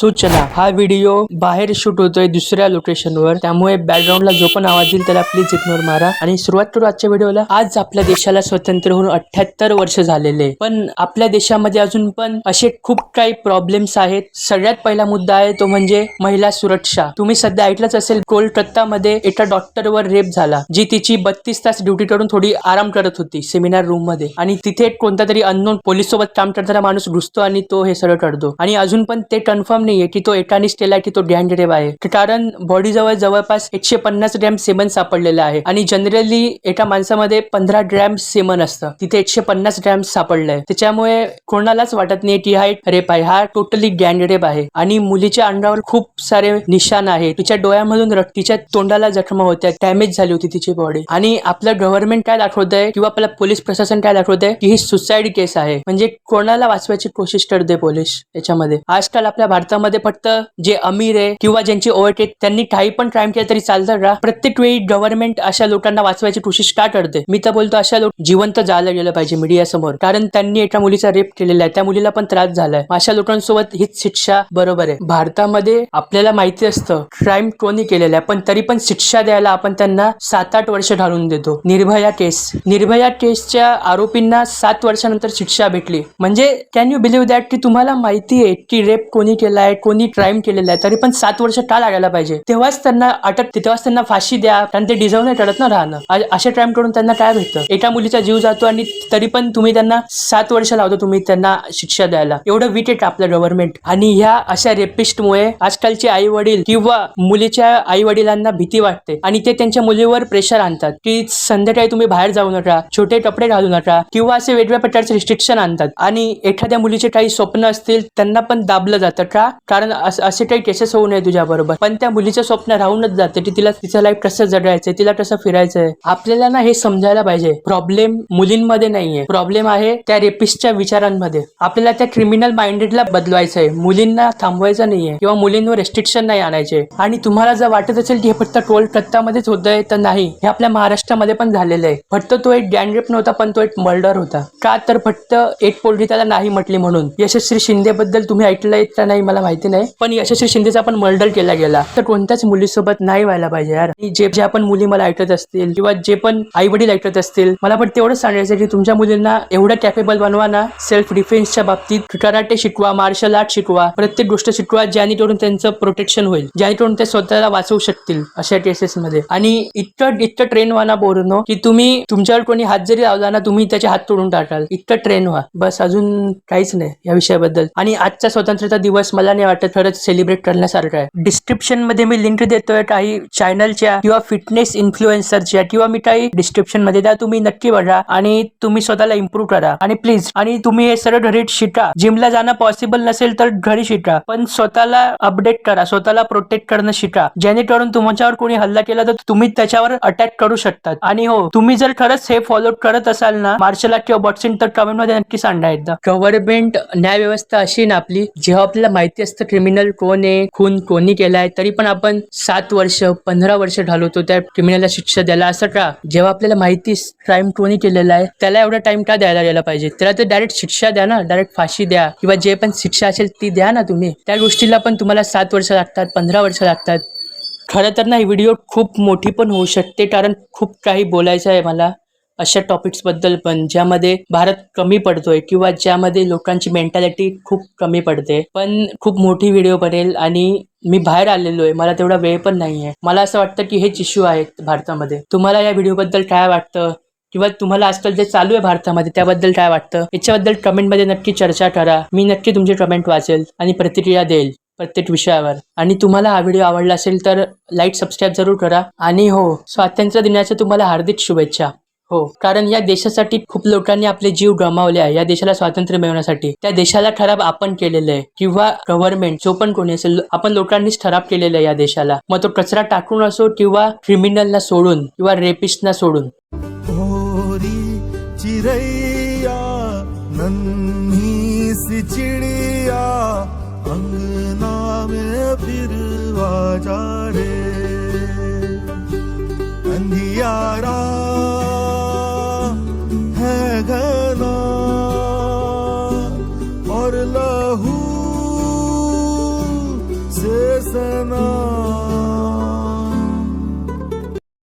सूचना. हा व्हिडिओ बाहेर शूट होतोय दुसऱ्या लोकेशनवर त्यामुळे बॅकग्राऊंडला जो पण आवाज येईल त्याला प्लीज इग्नोर मारा. आणि सुरुवात करू आजच्या व्हिडिओला. आज आपल्या देशाला स्वतंत्र होऊन अठ्याहत्तर वर्ष झालेले पण आपल्या देशामध्ये अजून पण असे खूप काही प्रॉब्लेम्स आहेत. सगळ्यात पहिला मुद्दा आहे तो म्हणजे महिला सुरक्षा. तुम्ही सध्या ऐकलंच असेल कोलकातामध्ये एका डॉक्टरवर रेप झाला. जी तिची बत्तीस तास ड्युटी करून थोडी आराम करत होती सेमिनार रूममध्ये. आणि तिथे कोणता तरी अननोन पोलीस सोबत काम करणारा माणूस घुसतो आणि तो हे सगळं करतो. आणि अजून पण ते कन्फर्म नाहीये की तो एकाने केलाय की तो गँग आहे. कारण बॉडी जवळ जवळपास एकशे पन्नास ग्रॅम सेमन सापडलेलं आहे. आणि जनरली एका माणसामध्ये पंधरा ग्रॅम सेमन असतं. तिथे एकशे पन्नास ग्रॅम सापडलंय. त्याच्यामुळे कोणालाच वाटत नाही की हा एक रेप आहे. हा टोटली गँग रेप आहे. आणि मुलीच्या अंगावर खूप सारे निशाण आहे तिच्या डोळ्यामधून रक्त तिच्या तोंडाला जखमा होत्या. डॅमेज झाली होती तिची बॉडी आणि आपलं गव्हर्नमेंट काय दाखवत आहे किंवा आपलं पोलीस प्रशासन काय दाखवत आहे की ही सुसाईड केस आहे. म्हणजे कोणाला वाचवायची कोशिश करते पोलीस याच्यामध्ये? आजकाल आपल्या भारतात भारतामध्ये फक्त जे अमीर आहे किंवा ज्यांची ओळख आहे त्यांनी काही पण क्राईम केलं तरी चालतं का प्रत्येक वेळी गव्हर्नमेंट अशा लोकांना वाचवायची कोशिश का करते? मी तर बोलतो अशा लोक जिवंत जायला गेलं पाहिजे मीडिया समोर. कारण त्यांनी एका मुलीचा रेप केलेला आहे. त्या मुलीला पण त्रास झालाय. अशा लोकांसोबत हीच शिक्षा बरोबर आहे. भारतामध्ये आपल्याला माहिती असतं क्राईम कोणी केलेलं आहे. पण तरी पण शिक्षा द्यायला आपण त्यांना सात आठ वर्ष घालून देतो. निर्भया केस निर्भया केसच्या आरोपींना सात वर्षानंतर शिक्षा भेटली. म्हणजे कॅन यू बिलीव्ह दॅट की तुम्हाला माहिती आहे की रेप कोणी केलाय? कोणी क्राईम केलेला आहे तरी पण सात वर्ष का लागायला पाहिजे? तेव्हाच त्यांना अटक तेव्हाच त्यांना फाशी द्या कारण ते डिझर्व नाही करत ना राहणं. असे क्राईम करून त्यांना काय भेटतं? एका मुलीचा जीव जातो आणि तरी पण तुम्ही त्यांना सात वर्ष लावतो तुम्ही त्यांना शिक्षा द्यायला. एवढं वीट आहे आपलं गव्हर्नमेंट आणि ह्या अशा रेपिस्टमुळे आजकालचे आई वडील किंवा मुलीच्या आई वडिलांना भीती वाटते. आणि ते त्यांच्या मुलीवर प्रेशर आणतात की संध्याकाळी तुम्ही बाहेर जाऊ नका छोटे कपडे घालू नका किंवा असे वेगवेगळ्या प्रकारचे रिस्ट्रिक्शन आणतात. आणि एखाद्या मुलीचे काही स्वप्न असतील त्यांना पण दाबलं जातं का? कारण अस- असे काही केसेस होऊ नये तुझ्या बरोबर पण त्या मुलीचं स्वप्न राहूनच जाते की तिला तिचं लाईफ कसं जगायचंय तिला कसं फिरायचंय. आपल्याला ना हे समजायला पाहिजे. प्रॉब्लेम मुलींमध्ये नाहीये. प्रॉब्लेम आहे त्या रेपिस्टच्या विचारांमध्ये. आपल्याला त्या क्रिमिनल माइंडेडला बदलवायचंय. मुलींना थांबवायचं नाहीये किंवा मुलींवर रेस्ट्रिक्शन नाही आणायचे. आणि तुम्हाला जर वाटत असेल की हे फक्त कोलकातामध्येच आहे तर नाही. हे आपल्या महाराष्ट्रामध्ये पण झालेलं आहे फक्त तो एक गँगरेप नव्हता पण तो एक मर्डर होता. का तर फक्त एक पोलगी त्याला नाही म्हटली म्हणून. यशस्वी शिंदे बद्दल तुम्ही ऐकलंय का नाही मला माहिती नाही पण यशस्वी शिंदेचा पण मर्डर केला गेला. तर कोणत्याच मुलीसोबत नाही व्हायला पाहिजे यार. आणि जे जे आपण मुली मला ऐकत असतील किंवा जे पण आई वडील ऐकत असतील मला पण तेवढंच सांगायचं की तुमच्या मुलींना एवढं कॅपेबल बनवा ना. सेल्फ डिफेन्सच्या बाबतीत कराटे शिकवा मार्शल आर्ट शिकवा प्रत्येक गोष्ट शिकवा जेणेकरून त्यांचं प्रोटेक्शन होईल जेणेकरून ते स्वतःला वाचवू शकतील अशा केसेस मध्ये. आणि इतकं इतकं ट्रेन व्हा ना बोलणं की तुम्ही तुमच्यावर कोणी हात जरी लावला ना तुम्ही त्याचे हात तोडून टाकाल. इतकं ट्रेन व्हा. बस अजून काहीच नाही या विषयाबद्दल. आणि आजचा स्वतंत्रता दिवस मला नाही वाटत खरंच सेलिब्रेट करण्यासारखं आहे. डिस्क्रिप्शनमध्ये मी लिंक देतोय काही चॅनलच्या किंवा फिटनेस इन्फ्लुएन्सरच्या किंवा मी काही डिस्क्रिप्शनमध्ये द्या तुम्ही नक्की बघा आणि तुम्ही स्वतःला इम्प्रूव्ह करा. आणि प्लीज आणि तुम्ही हे सरळ घरी शिका. जिमला जाणं पॉसिबल नसेल तर घरी शिका. पण स्वतःला अपडेट करा स्वतःला प्रोटेक्ट करणं शिका. जेणेकरून तुमच्यावर कोणी हल्ला केला तर तुम्ही त्याच्यावर अटॅक करू शकतात. आणि हो तुम्ही जर खरंच हे फॉलो करत असाल ना मार्शल आर्ट किंवा बॉक्सिंग तर कमेंटमध्ये नक्की सांगा एकदा. गव्हर्नमेंट न्याय व्यवस्था अशी ना आपली जेव्हा आपल्याला माहिती असतं क्रिमिनल कोण आहे खून कोणी केलाय तरी पण आपण सात वर्ष पंधरा वर्ष घालवतो त्या क्रिमिनलला शिक्षा द्यायला. असं का? जेव्हा आपल्याला माहिती क्राईम कोणी केलेला आहे त्याला एवढा टाइम का द्यायला गेला पाहिजे? त्याला तर डायरेक्ट शिक्षा द्या ना डायरेक्ट फाशी द्या किंवा जे पण शिक्षा असेल ती द्या ना तुम्ही. त्या गोष्टीला पण तुम्हाला सात वर्ष लागतात पंधरा वर्ष लागतात. खरं तर ना ही व्हिडिओ खूप मोठी पण होऊ शकते कारण खूप काही बोलायचं आहे मला. अशा टॉपिक्सबद्दल पण ज्यामध्ये भारत कमी पडतोय किंवा ज्यामध्ये लोकांची मेंटॅलिटी खूप कमी पडते. पण खूप मोठी व्हिडिओ बनेल आणि मी बाहेर आलेलो आहे मला तेवढा वेळ पण नाही आहे मला असं वाटतं की हेच इश्यू आहेत भारतामध्ये. तुम्हाला या व्हिडिओबद्दल काय वाटतं? किंवा तुम्हाला आजकाल जे चालू आहे भारतामध्ये त्याबद्दल काय वाटतं? याच्याबद्दल कमेंटमध्ये नक्की चर्चा करा. मी नक्की तुमचे कमेंट वाचेल आणि प्रतिक्रिया देईल प्रत्येक विषयावर. आणि तुम्हाला हा व्हिडिओ आवडला असेल तर लाईक सबस्क्राईब जरूर करा. आणि हो स्वातंत्र्य दिनाच्या तुम्हाला हार्दिक शुभेच्छा. हो कारण या देशासाठी खूप लोकांनी आपले जीव गमावले आहे. या देशाला स्वातंत्र्य मिळवण्यासाठी. त्या देशाला ठराव आपण केलेलं आहे. किंवा गव्हर्नमेंट जो पण कोणी असेल आपण लोकांनीच ठराव केलेला आहे या देशाला. मग तो कचरा टाकून असो किंवा क्रिमिनलना सोडून किंवा रेपिस्टना सोडून. अंधियारा कर लहू से सना